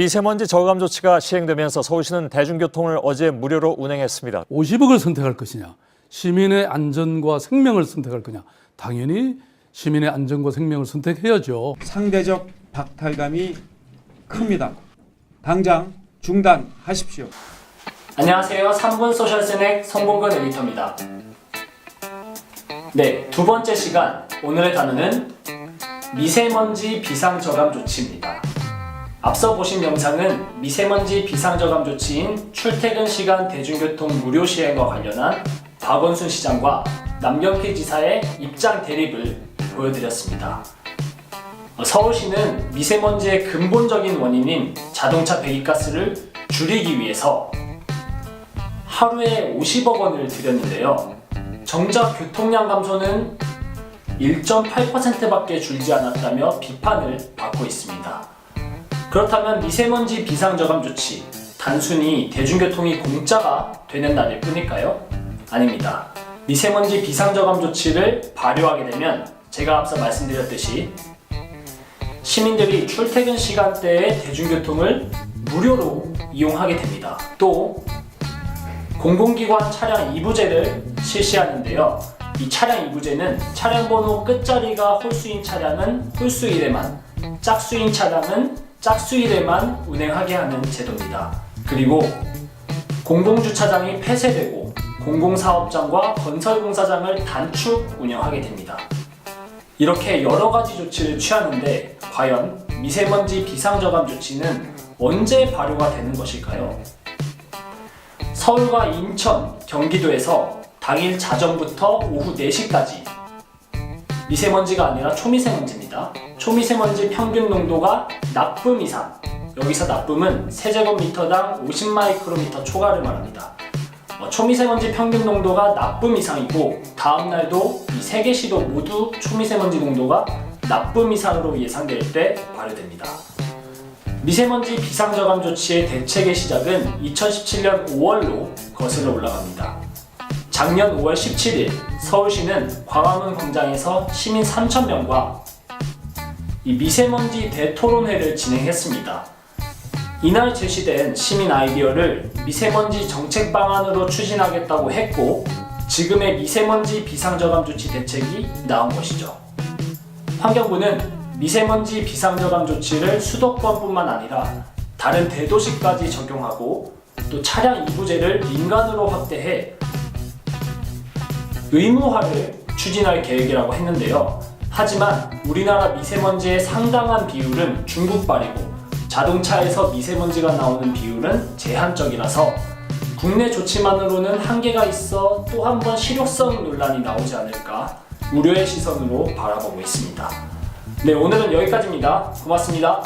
미세먼지 저감 조치가 시행되면서 서울시는 대중교통을 어제 무료로 운행했습니다. 50억을 선택할 것이냐, 시민의 안전과 생명을 선택할 거냐, 당연히 시민의 안전과 생명을 선택해야죠. 상대적 박탈감이 큽니다. 당장 중단하십시오. 안녕하세요. 3분 소셜 스낵 성공근 에디터입니다. 네, 두 번째 시간 오늘의 단어는 미세먼지 비상저감 조치입니다. 앞서 보신 영상은 미세먼지 비상저감 조치인 출퇴근 시간 대중교통 무료 시행과 관련한 박원순 시장과 남경필 지사의 입장 대립을 보여드렸습니다. 어, 서울시는 미세먼지의 근본적인 원인인 자동차 배기가스를 줄이기 위해서 하루에 50억 원을 들였는데요. 정작 교통량 감소는 1.8%밖에 줄지 않았다며 비판을 받고 있습니다. 그렇다면 미세먼지 비상저감 조치, 단순히 대중교통이 공짜가 되는 날일 뿐일까요? 아닙니다. 미세먼지 비상저감 조치를 발효하게 되면 제가 앞서 말씀드렸듯이 시민들이 출퇴근 시간대에 대중교통을 무료로 이용하게 됩니다. 또 공공기관 차량 이부제를 실시하는데요. 이 차량 이부제는 차량 번호 끝자리가 홀수인 차량은 홀수일에만, 짝수인 차량은 짝수일에만 운행하게 하는 제도입니다. 그리고 공공주차장이 폐쇄되고 공공사업장과 건설공사장을 단축 운영하게 됩니다. 이렇게 여러 가지 조치를 취하는데 과연 미세먼지 비상저감 조치는 언제 발효가 되는 것일까요? 서울과 인천, 경기도에서 당일 자정부터 오후 4시까지 미세먼지가 아니라 초미세먼지입니다. 초미세먼지 평균 농도가 나쁨 이상. 여기서 나쁨은 세제곱미터당 50마이크로미터 초과를 말합니다. 어, 초미세먼지 평균 농도가 나쁨 이상이고 다음 날도 이 세 개 시도 모두 초미세먼지 농도가 나쁨 이상으로 예상될 때 발효됩니다. 미세먼지 비상저감 조치의 대책의 시작은 2017년 5월로 거슬러 올라갑니다. 작년 5월 17일 서울시는 광화문 광장에서 시민 3,000명과 이 미세먼지 대토론회를 진행했습니다. 이날 제시된 시민 아이디어를 미세먼지 정책 방안으로 추진하겠다고 했고 지금의 미세먼지 비상저감 조치 대책이 나온 것이죠. 환경부는 미세먼지 비상저감 조치를 수도권뿐만 아니라 다른 대도시까지 적용하고 또 차량 이부제를 민간으로 확대해 의무화를 추진할 계획이라고 했는데요. 하지만 우리나라 미세먼지의 상당한 비율은 중국발이고 자동차에서 미세먼지가 나오는 비율은 제한적이라서 국내 조치만으로는 한계가 있어 또 한 번 실효성 논란이 나오지 않을까 우려의 시선으로 바라보고 있습니다. 네, 오늘은 여기까지입니다. 고맙습니다.